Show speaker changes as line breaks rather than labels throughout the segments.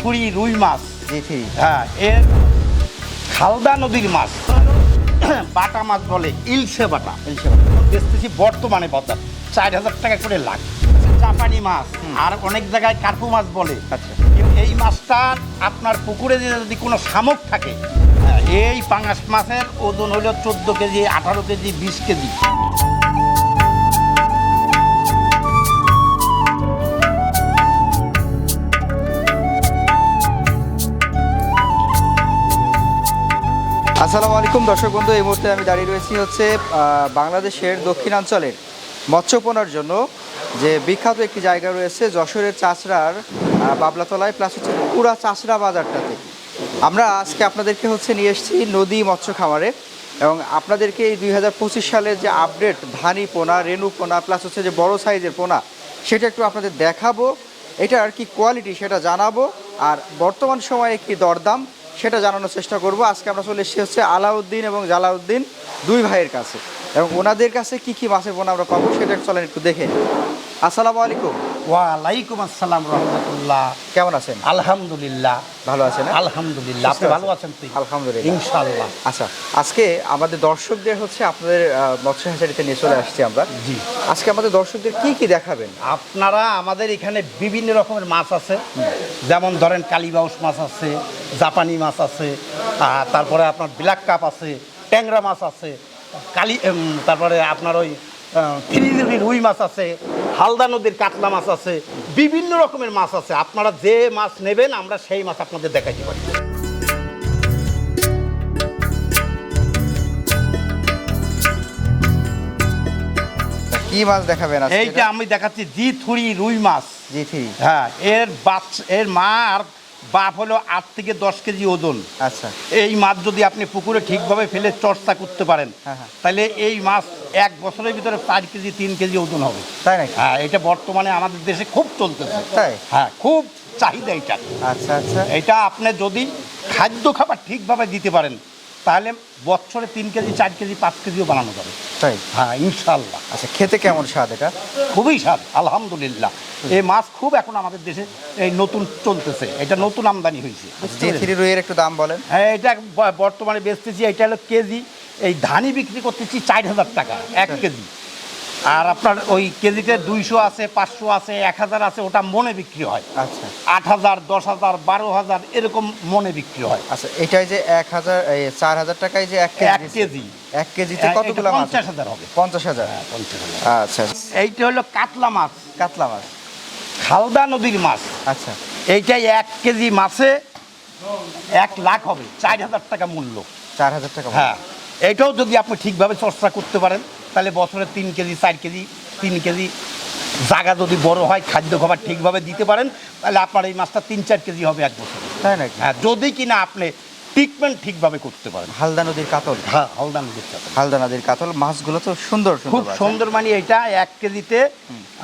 থুরি রুই মাছ। হ্যাঁ এর খালদা নদীর মাছ। বাটা মাছ বলে ইলসে বাটা। বেচতেছি বর্তমানে বাজার চার হাজার টাকা করে লাখ। জাপানি মাছ আর অনেক জায়গায় কার্পু মাছ বলে।
আচ্ছা।
এই মাছটা আপনার পুকুরে যে যদি কোনো শামুক থাকে এই পাঙাশ মাছের ওজন হলো চোদ্দ কেজি আঠারো কেজি বিশ কেজি।
আসসালামু আলাইকুম। দর্শক বন্ধু, এই মুহূর্তে আমি দাঁড়িয়ে রয়েছি হচ্ছে বাংলাদেশের দক্ষিণাঞ্চলের মৎস্যপনার জন্য। যে বিখ্যাত একটি জায়গা রয়েছে, যশোরের চাষড়ার বাবলাতলায় প্লাস হচ্ছে পুরা চাষড়া বাজারটাতে। আমরা আজকে আপনাদেরকে হচ্ছে নিয়ে এসেছি নদী মৎস্য খামারে এবং আপনাদেরকে এই দুই হাজার পঁচিশ সালের যে আপডেট ধানি পোনা, রেণু পোনা প্লাস হচ্ছে যে বড় সাইজের পোনা, সেটা একটু আপনাদের দেখাবো। এটার কি কোয়ালিটি সেটা জানাব। আর বর্তমান সময়ে কি দরদাম সেটা জানানোর চেষ্টা করব। আজকে আমরা চলে এসেছি হচ্ছে আলাউদ্দিন এবং জালাউদ্দিন দুই ভাইয়ের কাছে। এবং ওনাদের কাছে কি কি মাছের পোনা আমরা পাবো সেটা চলেন একটু দেখে। আসসালামু আলাইকুম।
ওয়ালাইকুম আসসালাম রহমতুল্লাহ।
কেমন আছেন?
আলহামদুলিল্লাহ।
ভালো আছেন হ্যাঁ?
আলহামদুলিল্লাহ। আপনি ভালো
আছেন?
তুই?
আলহামদুলিল্লাহ।
ইনশাআল্লাহ।
আচ্ছা আজকে আমাদের দর্শকদের হচ্ছে আপনাদের মৎস্য হ্যাচারিতে নিয়ে চলে আসছি আমরা।
জি।
আজকে আমাদের দর্শকদের কি কি দেখাবেন?
আপনারা আমাদের এখানে বিভিন্ন রকমের মাছ আছে। যেমন ধরেন কালীবাউস মাছ আছে জাপানি মাছ আছে তারপরে আপনার ব্ল্যাক কাপ আছে ট্যাংরা মাছ আছে কালি তারপরে আপনার ওই থ্রি রুই মাছ আছে হালদা নদীর কাতলা মাছ আছে বিভিন্ন রকমের মাছ আছে। আপনারা যে মাছ নেবেন আমরা সেই মাছ আপনাদের দেখাইতে পারি।
কি মাছ দেখাবেন
এইটা আমি দেখাচ্ছি জি থুরি রুই মাছ।
জি থ্রি।
হ্যাঁ এর বাচ্চা এর মা আর বাপ হলো আট থেকে দশ কেজি ওজন।
আচ্ছা।
এই মাছ যদি আপনি পুকুরে ঠিকভাবে ফেলে চর্চা করতে পারেন
হ্যাঁ, হ্যাঁ।
তাহলে এই মাছ এক বছরের ভিতরে চার কেজি তিন কেজি ওজন হবে।
তাই নাকি?
হ্যাঁ এটা বর্তমানে আমাদের দেশে খুব চলতেছে।
তাই?
হ্যাঁ খুব চাহিদা এটা।
আচ্ছা আচ্ছা।
এটা আপনি যদি খাদ্য খাবার ঠিকভাবে দিতে পারেন তাহলে বছরে তিন কেজি চার কেজি পাঁচ কেজিও বানানো যাবে।
তাই?
হ্যাঁ ইনশাল্লাহ
আচ্ছা খেতে কেমন স্বাদ এটা?
খুবই স্বাদ আলহামদুলিল্লাহ। এই মাছ খুব এখন আমাদের দেশে এই নতুন চলতেছে। এটা নতুন আমদানি হয়েছে?
থ্রি রুইয়ের একটু দাম বলেন।
হ্যাঁ এটা বর্তমানে বেচতেছি এটা হলো কেজি। এই ধানই বিক্রি করতেছি চার হাজার টাকা এক কেজি। আর আপনার ওই কেজিতে দুইশো আছে পাঁচশো আছে এক হাজার আছে ওটা মনে বিক্রি হয়।
আচ্ছা।
আট হাজার দশ হাজার বারো হাজার এরকম মনে বিক্রি হয়।
আচ্ছা এটাই যে এক হাজার চার হাজার টাকায় যে এক
এক
কেজি? এক কেজিতে কতগুলো মাছ
পঞ্চাশ হাজার হবে।
পঞ্চাশ হাজার?
হ্যাঁ পঞ্চাশ হাজার।
আচ্ছা।
এইটা হলো কাতলা মাছ।
কাতলা মাছ।
খালদা নদীর মাছ।
আচ্ছা।
এইটাই এক কেজি মাছে এক লাখ হবে চার হাজার টাকা মূল্য।
চার হাজার টাকা
হ্যাঁ। এটাও যদি আপনি ঠিকভাবে চর্চা করতে পারেন তাহলে বছরে তিন কেজি চার কেজি তিন কেজি জায়গা যদি বড় হয় খাদ্য খাবার ঠিকভাবে দিতে পারেন তাহলে আপনার এই মাছটা তিন চার কেজি হবে এক বছরে।
তাই নাকি?
হ্যাঁ যদি কিনা আপনি ট্রিটমেন্ট ঠিকভাবে করতে পারেন।
হালদা নদীর কাতল?
হ্যাঁ হালদা নদীর সাথে
হালদা নদীর কাতল মাছগুলো তো সুন্দর
খুব
সুন্দর মাছ,
সুন্দর মানে এটা এক কেজিতে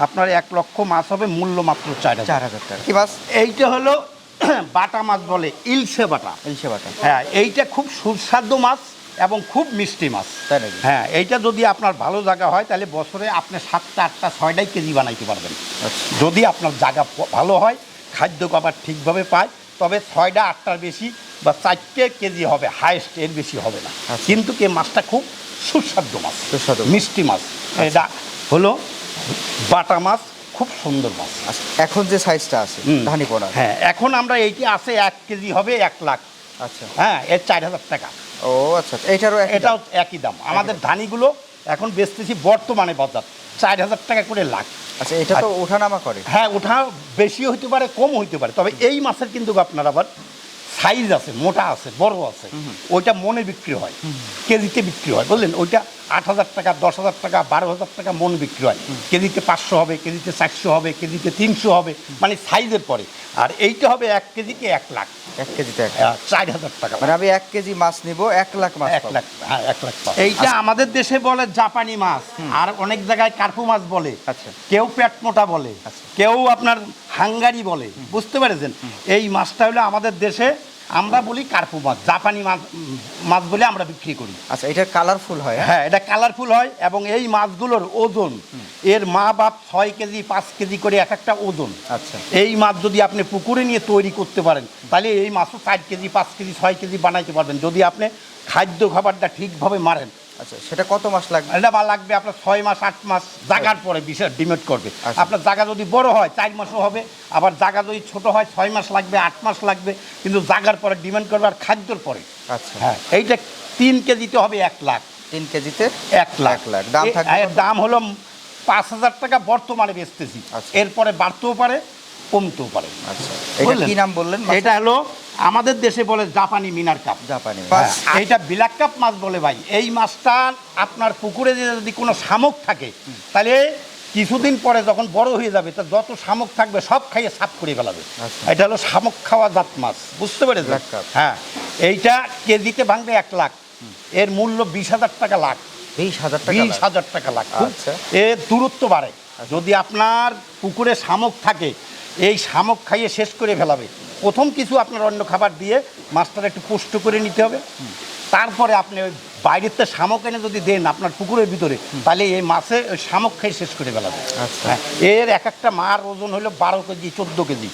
আপনার এক লক্ষ মাছ হবে মূল্য মাত্র চার
হ্যাঁ?
হাজার।
চার হাজার টাকা। কি মাছ?
এইটা হলো বাটা মাছ বলে ইলসে বাটা।
ইলশে বাটা।
হ্যাঁ এইটা খুব সুস্বাদু মাছ। এবং খুব মিষ্টি মাছ।
তাই নাকি?
হ্যাঁ এইটা যদি আপনার ভালো জায়গা হয় তাহলে বছরে আপনি সাতটা আটটা ছয়টাই কেজি বানাইতে পারবেন।
আচ্ছা।
যদি আপনার জায়গা ভালো হয় খাদ্য খাবার ঠিকভাবে পায় তবে ছয়টা আটটার বেশি বা চারটে কেজি হবে হাইস্ট এর বেশি হবে না।
আচ্ছা।
কিন্তু কে মাছটা খুব সুস্বাদু মাছ
সুস্বাদু।
মিষ্টি মাছ। এটা হলো বাটা মাছ খুব সুন্দর মাছ।
আচ্ছা এখন যে সাইজটা আছে। ধানি পোনা।
হ্যাঁ এখন আমরা এইটি আছে এক কেজি হবে এক লাখ।
আচ্ছা।
হ্যাঁ এর চার হাজার টাকা।
ও আচ্ছা এটারও এইটারও
এটাও একই দাম। আমাদের ধানিগুলো এখন বেচতেছি বর্তমানে বাজার চার হাজার টাকা করে লাখ।
আচ্ছা এটা তো ওঠানামা করে।
হ্যাঁ ওঠা বেশি হইতে পারে কম হইতে পারে। তবে এই মাছের কিন্তু আপনার আবার সাইজ আছে মোটা আছে বড় আছে ওইটা মনে বিক্রি হয় কেজিতে বিক্রি হয় বুঝলেন? ওইটা আট হাজার টাকা দশ হাজার টাকা বারো হাজার টাকা মন বিক্রি হয়। কেজিতে পাঁচশো হবে কেজিতে চারশো হবে কেজিতে তিনশো হবে মানে সাইজের পরে। আর এইটা হবে এক কেজিতে এক লাখ।
এক কেজিতে
চার হাজার টাকা।
মানে আমি এক কেজি মাছ নিব এক লাখ মাছ
এক লাখ হ্যাঁ এক লাখ। এইটা আমাদের দেশে বলে জাপানি মাছ আর অনেক জায়গায় কার্পু মাছ বলে।
আচ্ছা।
কেউ পেট মোটা বলে
আচ্ছা।
কেউ আপনার হাঙ্গারি বলে বুঝতে পেরেছেন? এই মাছটা হলো আমাদের দেশে আমরা বলি কার্পু মাছ জাপানি মাছ মাছ বলে আমরা বিক্রি করি।
আচ্ছা এটা কালারফুল হয় হ্যাঁ?
হ্যাঁ এটা কালারফুল হয় এবং এই মাছগুলোর ওজন এর মা বাপ ছয় কেজি পাঁচ কেজি করে এক একটা ওজন।
আচ্ছা।
এই মাছ যদি আপনি পুকুরে নিয়ে তৈরি করতে পারেন তাহলে এই মাছও চার কেজি পাঁচ কেজি ছয় কেজি বানাইতে পারবেন। যদি আপনি খাদ্য খাবারটা ঠিকভাবে মারেন
আচ্ছা সেটা কত মাস লাগবে?
এটা বা লাগবে আপনার ছয় মাস আট মাস জাগার পরে বিশেষ ডিমেট করবে।
আচ্ছা।
আপনার জায়গা যদি বড় হয় চার মাসও হবে আবার জায়গা যদি ছোট হয় ছয় মাস লাগবে আট মাস লাগবে কিন্তু জাগার পরে ডিমান্ড করবে আর খাদ্যর পরে।
আচ্ছা।
হ্যাঁ এইটা তিন কেজিতে হবে এক লাখ।
তিন কেজিতে
এক লাখ।
লাখ। দাম থাকবে
দাম হলো পাঁচ হাজার টাকা বর্তমানে বেচতেছি।
আচ্ছা।
এরপরে বাড়তেও পারে কমতেও পারে।
আচ্ছা। এটা কি নাম বললেন?
এটা হলো আমাদের দেশে বলে জাপানি মিনার কাপ।
জাপানি
এইটা বিলাক কাপ মাছ বলে ভাই। এই মাছটা আপনার পুকুরে যদি কোনো শামুক থাকে তাহলে কিছুদিন পরে যখন বড় হয়ে যাবে তা যত শামুক থাকবে সব খাইয়ে সাফ করে ফেলাবে।
আচ্ছা।
এটা হলো শামুক খাওয়া জাত মাছ। বুঝতে
Black
হ্যাঁ। এইটা কেজিতে ভাঙবে এক লাখ। এর মূল্য বিশ হাজার টাকা লাখ।
বিশ হাজার টাকা
বিশ হাজার টাকা লাখ।
আচ্ছা।
এর দূরত্ব বাড়ে। যদি আপনার পুকুরে শামুক থাকে এই শামক খাইয়ে শেষ করে ফেলাবে। প্রথম কিছু আপনার অন্য খাবার দিয়ে মাছটা একটু পুষ্ট করে নিতে হবে। তারপরে আপনি ওই বাইরের তো শামুক এনে যদি দেন আপনার পুকুরের ভিতরে তাহলে এই মাছে ওই শামুক খেয়ে শেষ করে ফেলাবে
আচ্ছা।
হ্যাঁ, এর এক একটা মার ওজন হলো বারো কেজি চোদ্দ কেজি।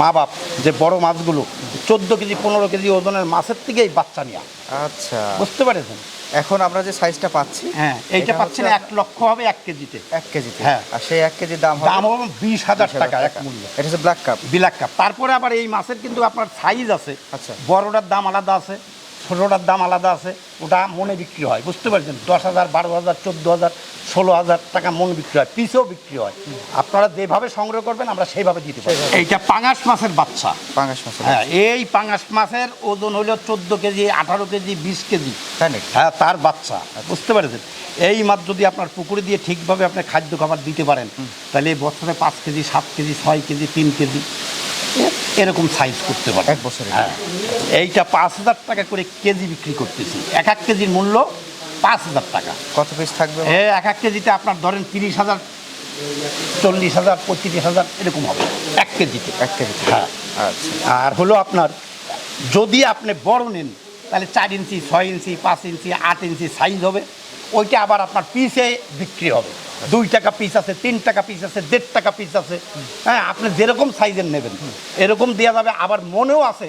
মা বাপ যে বড় মাছগুলো চোদ্দ কেজি পনেরো কেজি ওজনের মাছের থেকে এই বাচ্চা নেওয়া
আচ্ছা।
বুঝতে পেরেছেন?
এখন আমরা যে সাইজটা পাচ্ছি
হ্যাঁ এইটা পাচ্ছেন এক লক্ষ হবে এক কেজিতে।
এক কেজিতে।
হ্যাঁ।
আর সেই এক কেজির দাম
দাম হবে বিশ হাজার টাকা এক মূল্য।
এটা হচ্ছে ব্ল্যাক কাপ
ব্ল্যাক কাপ তারপরে আবার এই মাছের কিন্তু আপনার সাইজ আছে।
আচ্ছা।
বড়টার দাম আলাদা আছে। ছোটোটার দাম আলাদা আছে ওটা মনে বিক্রি হয় বুঝতে পারছেন? দশ হাজার বারো হাজার চোদ্দ হাজার ষোলো হাজার টাকা মন বিক্রি হয় পিসেও বিক্রি হয়। আপনারা যেভাবে সংগ্রহ করবেন আমরা সেইভাবে দিতে পারি এইটা পাঙাশ মাছের বাচ্চা।
পাঙাশ মাছ
হ্যাঁ এই পাঙাশ মাছের ওজন হলো চোদ্দ কেজি আঠারো কেজি বিশ কেজি।
তাই নাকি?
হ্যাঁ তার বাচ্চা বুঝতে পেরেছেন? এই মাছ যদি আপনার পুকুরে দিয়ে ঠিকভাবে আপনি খাদ্য খাবার দিতে পারেন তাহলে এই বছরে পাঁচ কেজি সাত কেজি ছয় কেজি তিন কেজি এরকম সাইজ করতে পারে।
এক বছরে?
হ্যাঁ। এইটা পাঁচ হাজার টাকা করে কেজি বিক্রি করতেছি। এক এক কেজির মূল্য পাঁচ হাজার টাকা।
কত পিস থাকবে?
এ এক এক কেজিতে আপনার ধরেন তিরিশ হাজার চল্লিশ হাজার পঁয়ত্রিশ হাজার এরকম হবে। এক কেজিতে।
এক কেজিতে।
হ্যাঁ।
আচ্ছা।
আর হলো আপনার যদি আপনি বড় নেন তাহলে চার ইঞ্চি ছয় ইঞ্চি পাঁচ ইঞ্চি আট ইঞ্চি সাইজ হবে। ওইটা আবার আপনার পিসে বিক্রি হবে। দুই টাকা পিস আছে তিন টাকা পিস আছে দেড় টাকা পিস আছে। হ্যাঁ আপনি যেরকম সাইজের নেবেন এরকম দেওয়া যাবে। আবার মনেও আছে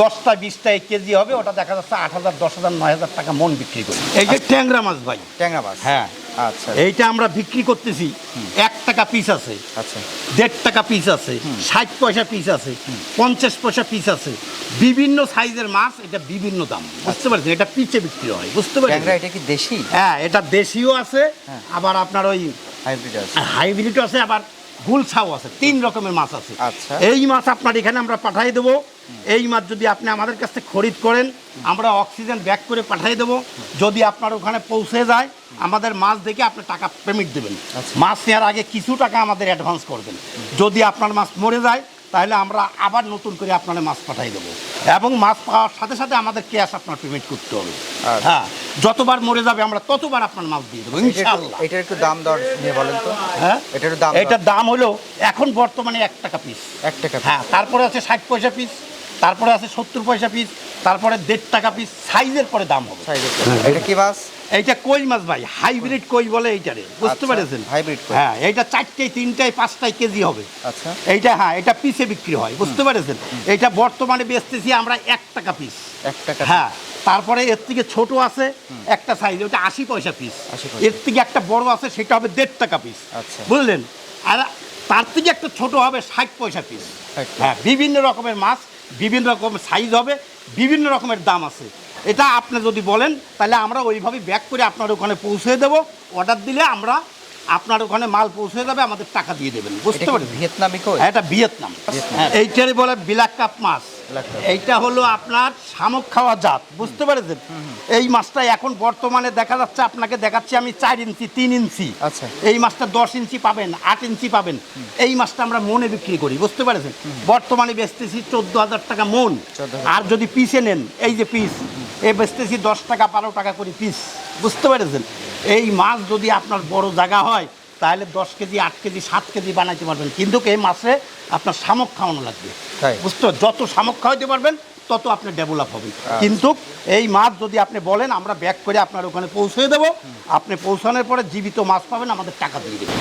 দশটা বিশটা এক কেজি হবে ওটা দেখা যাচ্ছে আট হাজার দশ হাজার নয় হাজার টাকা মন বিক্রি করি। এই যে ট্যাংরা মাছ ভাই।
ট্যাংরা মাছ।
হ্যাঁ।
আচ্ছা।
এইটা আমরা বিক্রি করতেছি এক টাকা পিস আছে
আচ্ছা।
দেড় টাকা পিস আছে ষাট পয়সা পিস আছে পঞ্চাশ পয়সা পিস আছে বিভিন্ন সাইজের মাছ এটা বিভিন্ন দাম। বুঝতে পারছেন? এটা পিচে বিক্রি হয় বুঝতে পারছেন?
এটা কি দেশি?
হ্যাঁ এটা দেশিও আছে
হ্যাঁ।
আবার আপনার ওই
হাইব্রিড আছে।
হাইব্রিডও আছে আবার গুলছাও আছে তিন রকমের মাছ আছে।
আচ্ছা।
এই মাছ আপনার এখানে আমরা পাঠিয়ে দেবো। এই মাছ যদি আপনি আমাদের কাছ থেকে খরিদ করেন আমরা অক্সিজেন ব্যাক করে পাঠিয়ে দেবো। যদি আপনার ওখানে পৌঁছে যায় আমাদের মাছ দেখে আপনি টাকা পেমেন্ট দেবেন।
আচ্ছা।
মাছ নেওয়ার আগে কিছু টাকা আমাদের অ্যাডভান্স করবেন। যদি আপনার মাছ মরে যায় তাহলে আমরা আবার নতুন করে আপনার মাছ পাঠাই দেবো। এবং মাছ পাওয়ার সাথে সাথে আমাদের ক্যাশ আপনার পেমেন্ট করতে হবে।
আচ্ছা।
হ্যাঁ যতবার মরে যাবে আমরা ততবার আপনার মাছ দিয়ে দেবো ইনশাআল্লাহ।
এটার একটু দাম দর নিয়ে বলেন তো।
হ্যাঁ?
এটার দাম
এটার দাম হলো এখন বর্তমানে এক টাকা পিস
এক টাকা
হ্যাঁ তারপরে আছে ষাট পয়সা পিস তারপরে আছে সত্তর পয়সা পিস তারপরে দেড় টাকা পিস সাইজের পরে দাম হবে।
সাইজের এটা কি মাছ
এইটা কই মাছ ভাই? হাইব্রিড কই বলে এইটারে? বুঝতে
আচ্ছা,
পেরেছেন?
কই।
হ্যাঁ এইটা চারটায় তিনটায় পাঁচটায় কেজি হবে।
আচ্ছা।
এইটা হ্যাঁ এটা পিসে বিক্রি হয় বুঝতে পেরেছেন? এইটা বর্তমানে বেচতেছি আমরা এক টাকা পিস
এক টাকা
হ্যাঁ তারপরে এর থেকে ছোট আছে একটা সাইজ ওটা আশি পয়সা পিস এর থেকে একটা বড় আছে সেটা হবে দেড় টাকা পিস
আচ্ছা।
বুঝলেন? আর তার থেকে একটা ছোট হবে ষাট পয়সা পিস হ্যাঁ বিভিন্ন রকমের মাছ বিভিন্ন রকমের সাইজ হবে। বিভিন্ন রকমের দাম আছে। এটা আপনি যদি বলেন তাহলে আমরা ওইভাবে ব্যাক করে আপনার ওখানে পৌঁছে দেবো। অর্ডার দিলে আমরা আপনার ওখানে মাল পৌঁছে যাবে আমাদের টাকা দিয়ে দেবেন। বুঝতে
পারি
পারেন
ভিয়েতনামি
এটা ভিয়েতনাম। হ্যাঁ, এইটারই বলে বিলাক কাপ মাছ। এইটা হলো আপনার শামুক খাওয়া জাত বুঝতে পেরেছেন? এই মাছটা এখন বর্তমানে দেখা যাচ্ছে আপনাকে দেখাচ্ছি আমি চার ইঞ্চি তিন ইঞ্চি।
আচ্ছা।
এই মাছটা দশ ইঞ্চি পাবেন আট ইঞ্চি পাবেন। এই মাছটা আমরা মনে বিক্রি করি বুঝতে পেরেছেন? বর্তমানে বেচতেছি চোদ্দ হাজার টাকা মন। আর যদি পিসে নেন এই যে পিস এই বেচতেছি দশ টাকা বারো টাকা করে পিস বুঝতে পেরেছেন? এই মাছ যদি আপনার বড় জায়গা হয় তাহলে দশ কেজি আট কেজি সাত কেজি বানাইতে পারবেন। কিন্তু এই মাছে আপনার শামুক খাওয়ানো লাগবে। বুঝতে যত শামুক খাওয়াইতে পারবেন তত আপনি ডেভেলপ হবেন। কিন্তু এই মাছ যদি আপনি বলেন আমরা ব্যাক করে আপনার ওখানে পৌঁছে দেবো। আপনি পৌঁছানোর পরে জীবিত মাছ পাবেন আমাদের টাকা দিয়ে দেবেন।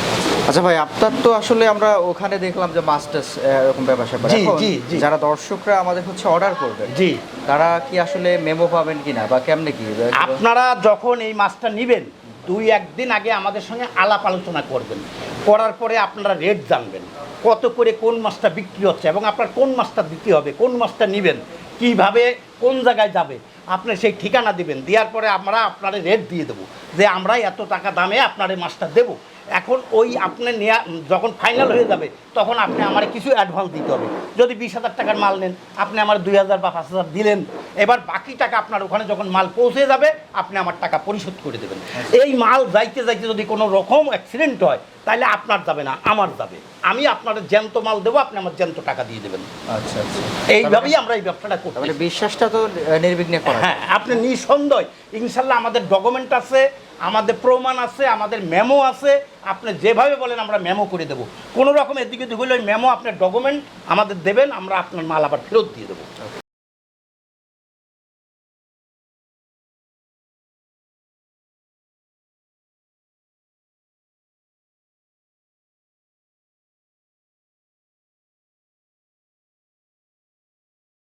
আচ্ছা ভাই আপনার তো আসলে আমরা ওখানে দেখলাম যে মাস্টার্স এরকম ব্যাপার স্যাপার।
জি, জি, জি।
যারা দর্শকরা আমাদের হচ্ছে অর্ডার করবে
জি।
তারা কি আসলে মেমো পাবেন কিনা বা কেমনে কি?
আপনারা যখন এই মাছটা নেবেন দুই একদিন আগে আমাদের সঙ্গে আলাপ আলোচনা করবেন। করার পরে আপনারা রেট জানবেন। কত করে কোন মাছটা বিক্রি হচ্ছে এবং আপনার কোন মাছটা দিতে হবে, কোন মাছটা নেবেন, কীভাবে, কোন জায়গায় যাবে, আপনি সেই ঠিকানা দিবেন। দেওয়ার পরে আমরা আপনার রেট দিয়ে দেবো যে আমরা এত টাকা দামে আপনার মাছটা দেবো। এখন ওই আপনি নেয়া যখন ফাইনাল হয়ে যাবে তখন আপনি আমার কিছু অ্যাডভান্স দিতে হবে। যদি বিশ হাজার টাকার মাল নেন আপনি আমার দুই হাজার বা পাঁচ হাজার দিলেন। এবার বাকি টাকা আপনার ওখানে যখন মাল পৌঁছে যাবে আপনি আমার টাকা পরিশোধ করে দেবেন। এই মাল যাইতে যাইতে যদি কোনো রকম অ্যাক্সিডেন্ট হয় তাহলে আপনার যাবে না আমার যাবে। আমি আপনার জ্যান্ত মাল দেবো আপনি আমার জ্যান্ত টাকা দিয়ে দেবেন।
আচ্ছা আচ্ছা।
এইভাবেই আমরা এই ব্যবসাটা করতে
তাহলে বিশ্বাসটা তো নির্বিঘ্নে করা
হ্যাঁ আপনি নিঃসন্দেহ ইনশাল্লাহ আমাদের ডকুমেন্ট আছে আমাদের প্রমাণ আছে, আমাদের মেমো আছে। আপনি যেভাবে বলেন আমরা মেমো করে দেবো। কোনো রকম এদিকে দিকে হলে মেমো আপনার ডকুমেন্ট আমাদের দেবেন, আমরা আপনার মাল আবার ফেরত দিয়ে দেবো।